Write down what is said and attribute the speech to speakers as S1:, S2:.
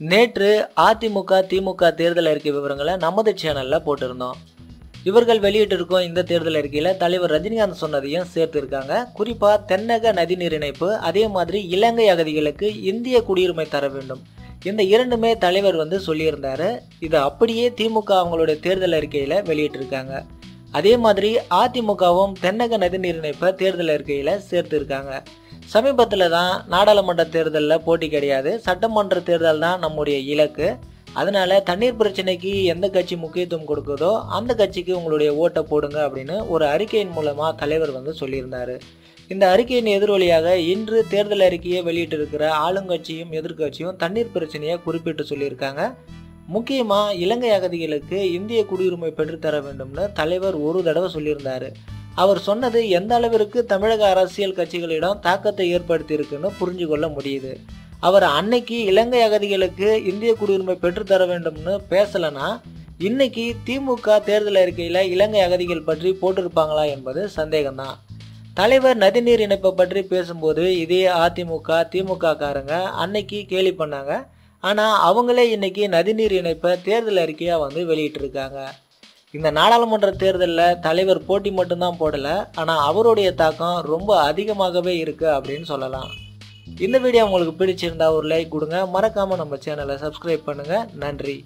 S1: நேற்று அதிமுக திமுக தேர்தல் அறிக்கை விவரங்களை நமது சேனலில் போட்டிருந்தோம். இவர்கள் வெளியிட்டிருக்கும் இந்த தேர்தல் அறிக்கையில் தலைவர் ரஜினிகாந்த் சொன்னதையும் சேர்த்திருக்காங்க. குறிப்பாக தென்னக நதிநீர் இணைப்பு அதே மாதிரி இலங்கை அகதிகளுக்கு இந்திய குடியுரிமை தர வேண்டும். இந்த இரண்டுமே தலைவர் வந்து சொல்லியிருந்தார். இதை அப்படியே திமுக அவங்களுடைய தேர்தல் அறிக்கையில் வெளியிட்டிருக்காங்க. அதே மாதிரி அதிமுகவும் தென்னக நதிநீர் இணைப்பை தேர்தல் அறிக்கையில் சேர்த்திருக்காங்க. சமீபத்தில் தான் நாடாளுமன்ற தேர்தலில் போட்டி கிடையாது. சட்டமன்ற தேர்தல் தான் நம்முடைய இலக்கு. அதனால் தண்ணீர் பிரச்சனைக்கு எந்த கட்சி முக்கியத்துவம் கொடுக்குதோ அந்த கட்சிக்கு உங்களுடைய ஓட்டை போடுங்க அப்படின்னு ஒரு அறிக்கையின் மூலமாக தலைவர் வந்து சொல்லியிருந்தார். இந்த அறிக்கையின் எதிரொலியாக இன்று தேர்தல் அறிக்கையை வெளியிட்டிருக்கிற ஆளுங்கட்சியும் எதிர்க்கட்சியும் தண்ணீர் பிரச்சனையை குறிப்பிட்டு சொல்லியிருக்காங்க. முக்கியமாக இலங்கை அகதிகளுக்கு இந்திய குடியுரிமை பெற்றுத்தர வேண்டும்னு தலைவர் ஒரு தடவை சொல்லியிருந்தார். அவர் சொன்னது எந்த அளவிற்கு தமிழக அரசியல் கட்சிகளிடம் தாக்கத்தை ஏற்படுத்தியிருக்குன்னு புரிஞ்சு கொள்ள முடியுது. அவர் அன்னைக்கு இலங்கை அகதிகளுக்கு இந்திய குடியுரிமை பெற்றுத்தர வேண்டும்னு பேசலைன்னா இன்னைக்கு திமுக தேர்தல் அறிக்கையில் இலங்கை அகதிகள் பற்றி போட்டிருப்பாங்களா என்பது சந்தேகம்தான். தலைவர் நதிநீர் இணைப்பை பற்றி பேசும்போது இதே அதிமுக திமுக காரங்க அன்னைக்கு கேலி பண்ணாங்க. ஆனால் அவங்களே இன்னைக்கு நதிநீர் இணைப்பை தேர்தல் அறிக்கையாக வந்து வெளியிட்டிருக்காங்க. இந்த நாடாளுமன்ற தேர்தலில் தலைவர் போட்டி மட்டும்தான் போடலை ஆனால் அவருடைய தாக்கம் ரொம்ப அதிகமாகவே இருக்குது அப்படின்னு சொல்லலாம். இந்த வீடியோ உங்களுக்கு பிடிச்சிருந்தா ஒரு லைக் கொடுங்க. மறக்காமல் நம்ம சேனலை சப்ஸ்கிரைப் பண்ணுங்கள் நன்றி.